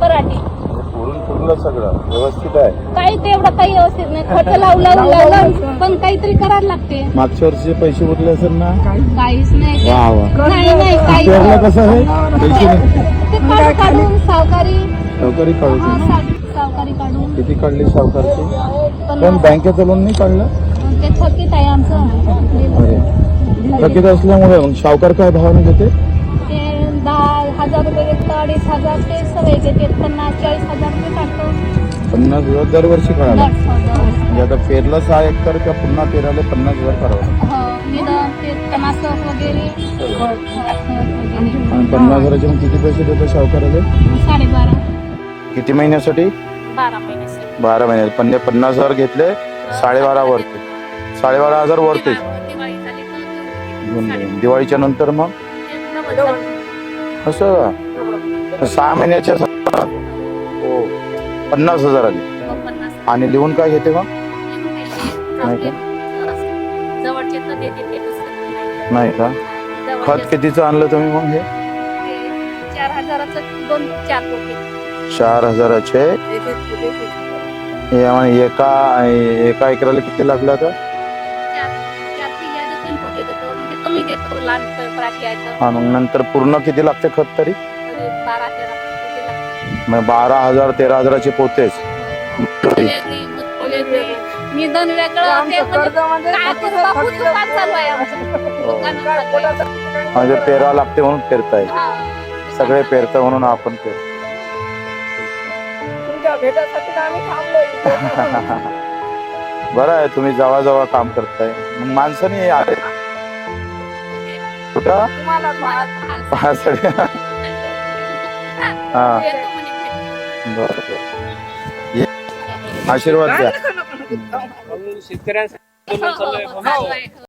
पराठी. पुरून पुरलं सगळं व्यवस्थित आहे. काही तेवढं काही व्यवस्थित नाही. लावलं पण काहीतरी करायला लागते. मागच्या वर्षीचे पैसे उरले असेल ना? काहीच नाही. वा वा. नाही नाही काही पेरलं कसं आहे? पैसे नाही. ते काढून काढून सावकारी सावकारी हा, काढायचे साव- सावकारी काढून. किती काढली सावकारची? पण पण बँकेचं लोन नाही काढलं? ते थकीत आहे आमचं. थकीत असल्यामुळे मग सावकार काय भावाने घेते? ते दहा हजार रुपये घेतात अडीच हजार ते सगळे घेते पन्नास चाळीस हजार रुपये काढतो पन्नास हजार दरवर्षी दर हजार. म्हणजे आता पेरलं सहा एकर का पुन्हा पेरायला पन्नास हजार करावं. हो निदान ते तणासक वगैरे. आणि पन्नास हजाराचे मग किती पैसे देतो सावकाराला साडेबारा. किती महिन्यासाठी? बारा महिने बारा महिने पण पन्नास हजार घेतले साडेबारा वरते. साडेबारा हजार वरते? घेऊन दिवाळीच्या नंतर मग? असं सहा महिन्याच्या हो. पन्नास हजार आली. आणि लिहून काय घेते मग? नाही का? नाही का? खत कितीचं आणलं तुम्ही मग हे? चार हजाराचे. एका एका एकराला किती लागलं आता? देतो म्हणजे कमी देतो लहान पराठी आहे तर हा मग नंतर पूर्ण किती लागते खत तरी तरी बारा तेरा कोटी लागते. मग बारा हजार तेरा हजाराचे पोतेच वेगळी, वेगळी. निधन वेगळं ते म्हणजे काय चालू आहे आमचं दुकान. म्हणजे पेरावं लागते म्हणून पेरताय हा. सगळे पेरतं म्हणून आपण पेरतो तुमच्या भेटासाठी आम्ही थांबलोय बरं आहे तुम्ही जवळ जवळ काम करताय मग माणसाने आले कुठं तुम्हाला पाहासाठी हा ये. आशीर्वाद द्या. शेतकऱ्यांसाठी चालू आहे.